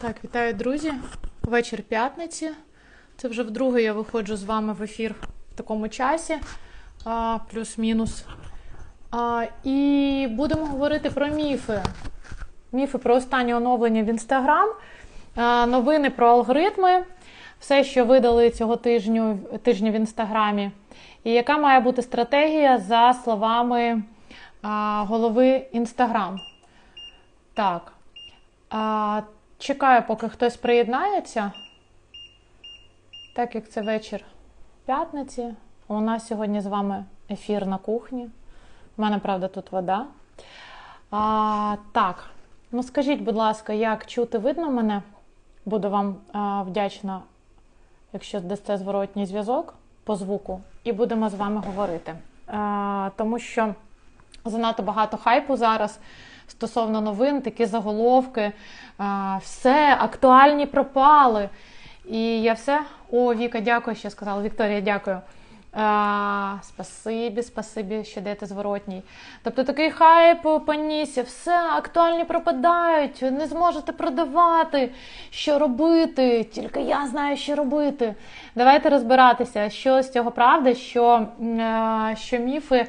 Так, вітаю, друзі. Вечір п'ятниці. Це вже вдруге я виходжу з вами в ефір в такому часі, плюс-мінус. І будемо говорити про міфи. Міфи про останнє оновлення в Інстаграм, новини про алгоритми, все, що видали цього тижню, тижня в Інстаграмі. І яка має бути стратегія за словами голови Інстаграм. Так. Чекаю, поки хтось приєднається. Так як це вечір п'ятниці. У нас сьогодні з вами ефір на кухні. У мене, правда, тут вода. А, так, ну скажіть, будь ласка, як чути видно мене? Буду вам а, вдячна, якщо дасте зворотній зв'язок по звуку, і будемо з вами говорити. А, тому що занадто багато хайпу зараз стосовно новин, такі заголовки. Все, актуальні пропали. І я все. О, Віка, дякую, що сказала. Вікторія, дякую. А, спасибі, спасибі, що даєте зворотній. Тобто такий хайп понісся, все, актуальні пропадають, не зможете продавати. Що робити? Тільки я знаю, що робити. Давайте розбиратися, що з цього правда, що, е, що міфи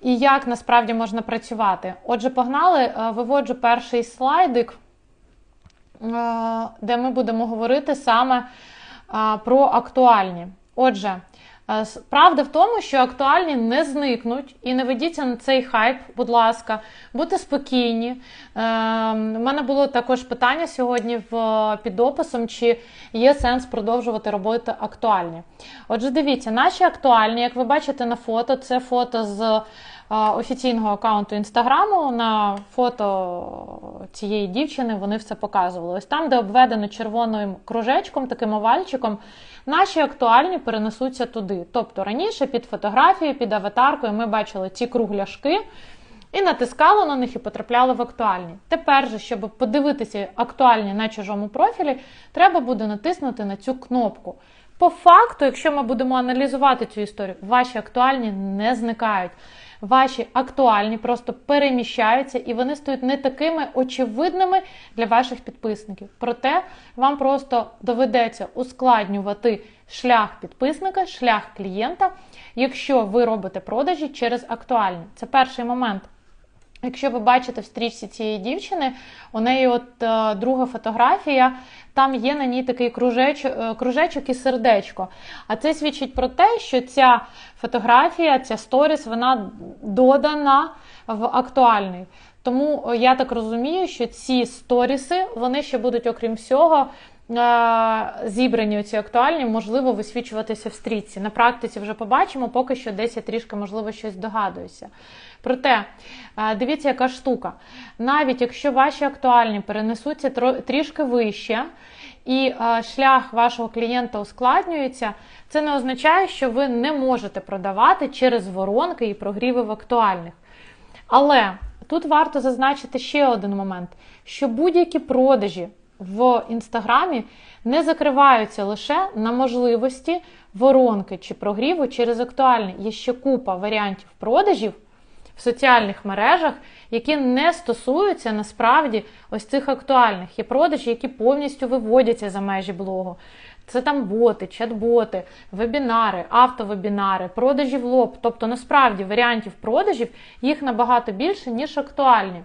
і як насправді можна працювати. Отже, погнали, Е, виводжу перший слайдик, е, де ми будемо говорити саме е, про актуальні. Отже, правда в тому, що актуальні не зникнуть і не ведіться на цей хайп, будь ласка, будьте спокійні. Е, У мене було також питання сьогодні в, під описом, чи є сенс продовжувати робити актуальні. Отже, дивіться, наші актуальні, як ви бачите на фото, це фото з е, офіційного аккаунту інстаграму. На фото цієї дівчини вони все показували. Ось там, де обведено червоним кружечком, таким овальчиком, наші актуальні перенесуться туди. Тобто раніше під фотографією, під аватаркою ми бачили ці кругляшки. І натискало на них і потрапляли в актуальні. Тепер же, щоб подивитися актуальні на чужому профілі, треба буде натиснути на цю кнопку. По факту, якщо ми будемо аналізувати цю історію, ваші актуальні не зникають. Ваші актуальні просто переміщаються і вони стають не такими очевидними для ваших підписників. Проте вам просто доведеться ускладнювати шлях підписника, шлях клієнта, якщо ви робите продажі через актуальні. Це перший момент. Якщо ви бачите в стрічці цієї дівчини, у неї от е, друга фотографія, там є на ній такий кружечок, е, кружечок і сердечко. А це свідчить про те, що ця фотографія, ця сторіс, вона додана в актуальний. Тому е, я так розумію, що ці сторіси, вони ще будуть, окрім всього, е, зібрані ці актуальні, можливо, висвічуватися в стрічці. На практиці вже побачимо, поки що десь я трішки, можливо, щось догадуюся. Проте, е, дивіться, яка штука. Навіть якщо ваші актуальні перенесуться трішки вище, і шлях вашого клієнта ускладнюється, це не означає, що ви не можете продавати через воронки і прогріви в актуальних. Але тут варто зазначити ще один момент: що будь-які продажі в інстаграмі не закриваються лише на можливості воронки чи прогріву через актуальний. Є ще купа варіантів продажів в соціальних мережах, які не стосуються насправді ось цих актуальних. Є продажі, які повністю виводяться за межі блогу. Це там боти, чат-боти, вебінари, автовебінари, продажі в лоб. Тобто, насправді варіантів продажів їх набагато більше, ніж актуальні.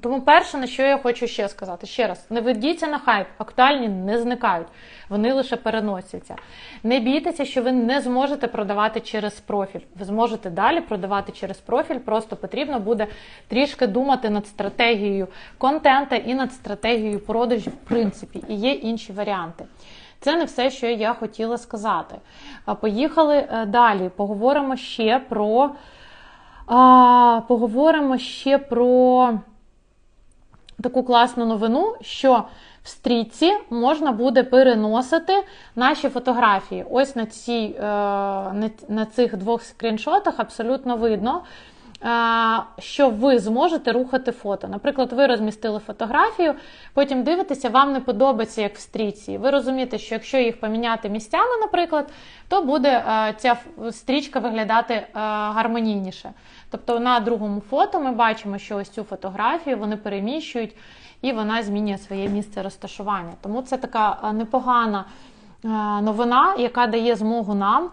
Тому перше, на що я хочу ще сказати, ще раз, не ведіться на хайп, актуальні не зникають, вони лише переносяться. Не бійтеся, що ви не зможете продавати через профіль. Ви зможете далі продавати через профіль, просто потрібно буде трішки думати над стратегією контента і над стратегією продажів, в принципі, і є інші варіанти. Це не все, що я хотіла сказати. Поїхали е, далі. Поговоримо ще про. А, Поговоримо ще про таку класну новину, що в стрічці можна буде переносити наші фотографії. Ось на, цій, е, на, на цих двох скріншотах абсолютно видно. Що ви зможете рухати фото. Наприклад, ви розмістили фотографію, потім дивитеся, вам не подобається, як в стрічці. Ви розумієте, що якщо їх поміняти місцями, наприклад, то буде е, ця стрічка виглядати е, гармонійніше. Тобто на другому фото ми бачимо, що ось цю фотографію вони переміщують і вона змінює своє місце розташування. Тому це така е, непогана. Е, Новина, яка дає змогу нам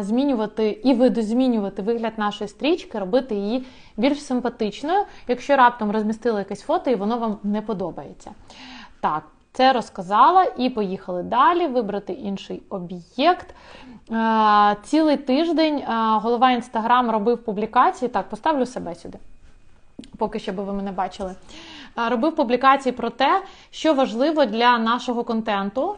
змінювати і видозмінювати вигляд нашої стрічки, робити її більш симпатичною, якщо раптом розмістили якесь фото і воно вам не подобається. Так, це розказала і поїхали далі. Вибрати інший об'єкт. Е, Цілий тиждень е, голова інстаграм робив публікації. Так, поставлю себе сюди. Поки що би ви мене бачили. Е, Робив публікації про те, що важливо для нашого контенту, е,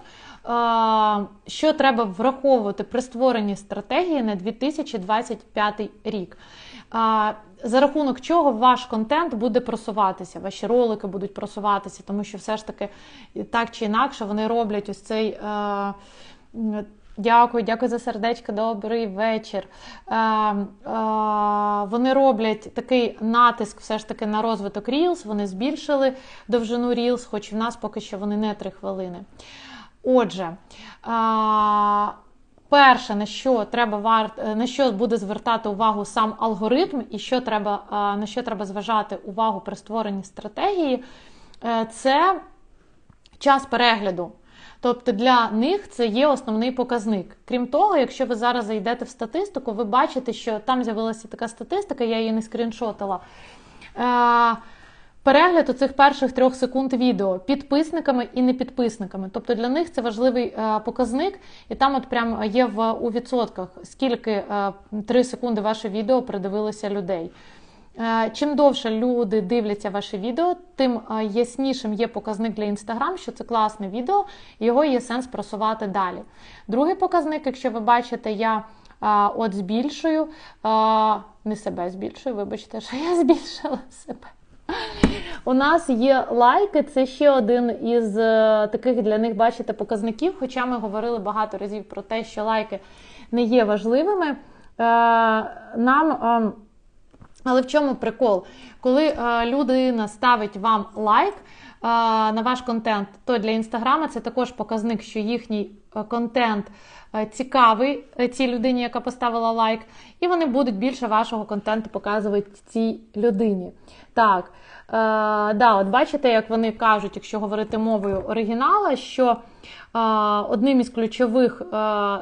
що треба враховувати при створенні стратегії на 2025 рік. За рахунок чого ваш контент буде просуватися, ваші ролики будуть просуватися, тому що все ж таки так чи інакше вони роблять ось цей. е, Дякую, дякую за сердечко, добрий вечір. Е, е, вони роблять такий натиск все ж таки на розвиток Reels, вони збільшили довжину Reels, хоч в нас поки що вони не 3 хвилини. Отже, е, перше, на що треба на що буде звертати увагу сам алгоритм, і що треба, е, на що треба зважати увагу при створенні стратегії, е, це час перегляду. Тобто для них це є основний показник. Крім того, якщо ви зараз зайдете в статистику, ви бачите, що там з'явилася така статистика, я її не скріншотила. Перегляд у цих перших трьох секунд відео підписниками і непідписниками. Тобто для них це важливий е, показник, і там от прям є в у відсотках, скільки е, 3 секунди ваше відео придивилося людей. Е, Чим довше люди дивляться ваше відео, тим е, яснішим є показник для Instagram, що це класне відео, його є сенс просувати далі. Другий показник, якщо ви бачите, я от збільшую, не себе збільшую, вибачте, що я збільшила себе. У нас є лайки, це ще один із е, таких для них, бачите, показників. Хоча ми говорили багато разів про те, що лайки не є важливими. Е, Нам. е, але в чому прикол? Коли людина ставить вам лайк на ваш контент, то для інстаграма це також показник, що їхній контент е, цікавий е, цій людині, яка поставила лайк, і вони будуть більше вашого контенту показувати цій людині. Так, е, да, от бачите, як вони кажуть, якщо говорити мовою оригінала, що е, одним із ключових е,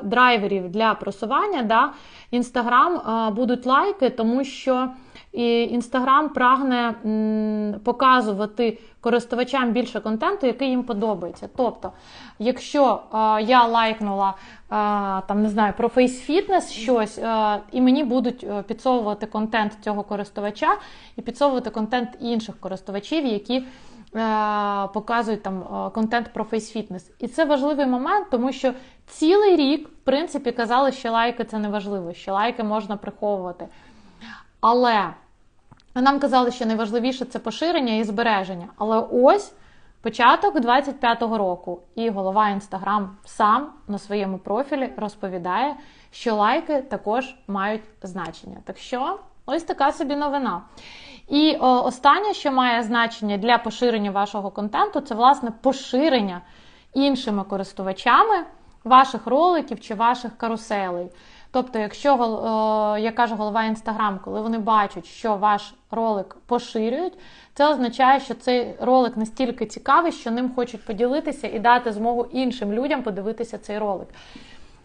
драйверів для просування да, Інстаграм е, будуть лайки, тому що і Інстаграм прагне м, показувати користувачам більше контенту, який їм подобається. Тобто, якщо е, я лайкнула е, там не знаю про фейс-фітнес щось, е, і мені будуть е, підсовувати контент цього користувача і підсовувати контент інших користувачів, які е, показують там е, контент про фейс-фітнес. І це важливий момент, тому що цілий рік, в принципі, казали, що лайки це не важливо, що лайки можна приховувати. Але нам казали, що найважливіше це поширення і збереження. Але ось початок 25-го року, і голова Інстаграм сам на своєму профілі розповідає, що лайки також мають значення. Так що, ось така собі новина. І о, останнє, що має значення для поширення вашого контенту, це власне поширення іншими користувачами ваших роликів чи ваших каруселей. Тобто, якщо е, як каже голова Інстаграм, коли вони бачать, що ваш ролик поширюють, це означає, що цей ролик настільки цікавий, що ним хочуть поділитися і дати змогу іншим людям подивитися цей ролик.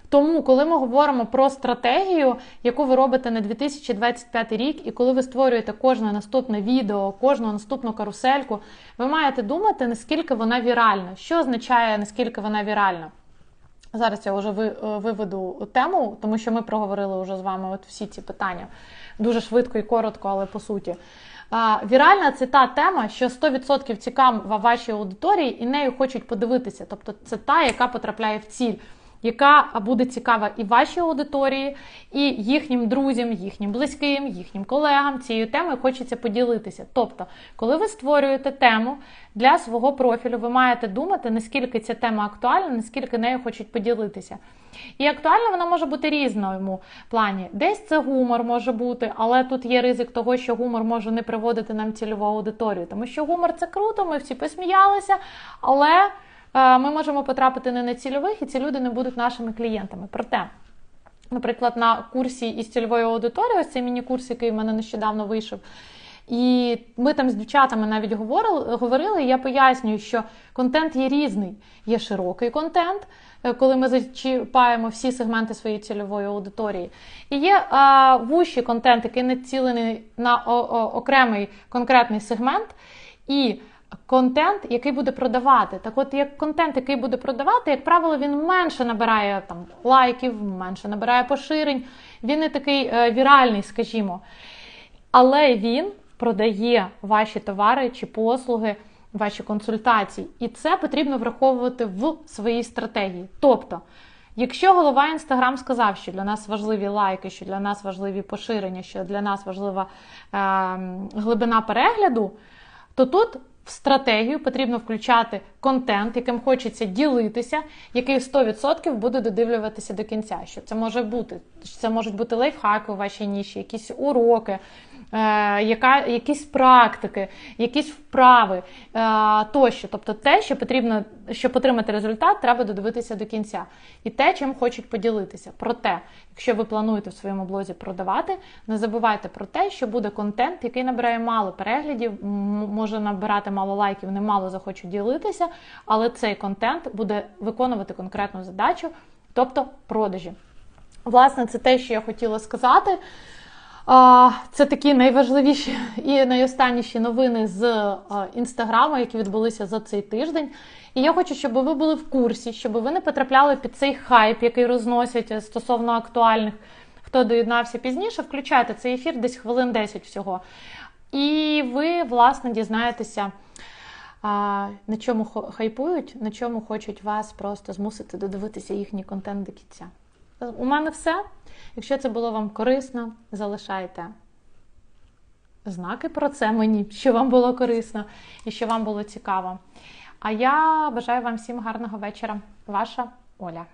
Тому, коли ми говоримо про стратегію, яку ви робите на 2025 рік, і коли ви створюєте кожне наступне відео, кожну наступну карусельку, ви маєте думати, наскільки вона віральна. Що означає, наскільки вона віральна? Зараз я вже виведу тему, тому що ми проговорили вже з вами от всі ці питання дуже швидко і коротко, але по суті. Віральна це та тема, що 100% цікава вашій аудиторії і нею хочуть подивитися. Тобто це та, яка потрапляє в ціль, яка буде цікава і вашій аудиторії, і їхнім друзям, їхнім близьким, їхнім колегам цією темою хочеться поділитися. Тобто, коли ви створюєте тему для свого профілю, ви маєте думати, наскільки ця тема актуальна, наскільки нею хочуть поділитися. І актуальна вона може бути різному плані. Десь це гумор може бути, але тут є ризик того, що гумор може не приводити нам цільову аудиторію, тому що гумор це круто, ми всі посміялися, але ми можемо потрапити не на цільових, і ці люди не будуть нашими клієнтами. Проте, наприклад, на курсі із цільовою аудиторією, ось цей міні-курс, який в мене нещодавно вийшов, І ми там з дівчатами навіть говорили, говорили, і я пояснюю, що контент є різний. Є широкий контент, е, коли ми зачіпаємо всі сегменти своєї цільової аудиторії. І є а, вущий контент, який націлений на о, о, окремий конкретний сегмент. І контент, який буде продавати. Так от, як контент, який буде продавати, як правило, він менше набирає там лайків, менше набирає поширень. Він не такий е, віральний, скажімо. Але він продає ваші товари чи послуги, ваші консультації. І це потрібно враховувати в своїй стратегії. Тобто, якщо голова Інстаграм сказав, що для нас важливі лайки, що для нас важливі поширення, що для нас важлива е, глибина перегляду, то тут в стратегію потрібно включати контент, яким хочеться ділитися, який 100% буде додивлюватися до кінця. Що це може бути? Це можуть бути лайфхаки у вашій ніші, якісь уроки, яка, якісь практики, якісь вправи е, тощо. Тобто те, що потрібно, щоб отримати результат, треба додивитися до кінця. І те, чим хочуть поділитися. Проте, якщо ви плануєте в своєму блозі продавати, не забувайте про те, що буде контент, який набирає мало переглядів, може набирати мало лайків, немало захочуть ділитися, але цей контент буде виконувати конкретну задачу, тобто продажі. Власне, це те, що я хотіла сказати. Це такі найважливіші і найостанніші новини з інстаграму, які відбулися за цей тиждень. І я хочу, щоб ви були в курсі, щоб ви не потрапляли під цей хайп, який розносять стосовно актуальних. Хто доєднався пізніше, включайте цей ефір десь хвилин 10 всього. І ви, власне, дізнаєтеся, на чому хайпують, на чому хочуть вас просто змусити додивитися їхній контент до кінця. У мене все. Якщо це було вам корисно, залишайте знаки про це мені, що вам було корисно і що вам було цікаво. А я бажаю вам всім гарного вечора. Ваша Оля.